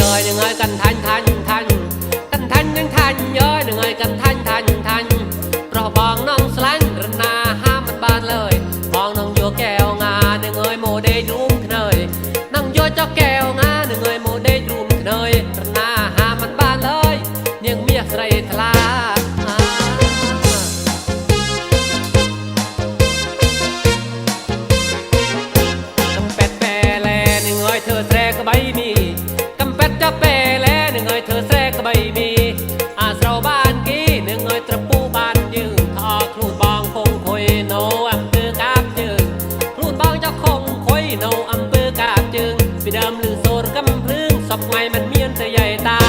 ย้อยหนึ่งไอ้กันทันทันทันกันทันยังทันย้อยหนึ่งไอ้กันทันทันทันเราะบองน้องสลันรนาห้ามมันบานเลยบองน้องโยแก้วงาหนึ่งไอ้โมเดนุ่มเนยน้องโยเจ้าแก้วงาหนึ่งไอ้โมเดนุ่มเนยรนาห้ามมันบานเลยเนียงเมียใส่ทลาเธอแทรกใบมี ปดจะเปและหนึ่งเอยเธอแทรกก็ไม่มีอาสาวบ้านกี้หนึ่งเอยตะปูบ้านยืงทอครูบองคงคุยโนอำเภอกาบจึงครูบองจะคงคุยโนอำเภอกาบจึงไปดิมหรือโซรกำพลึงสอบไงมันเมียนเธอใหญ่ตา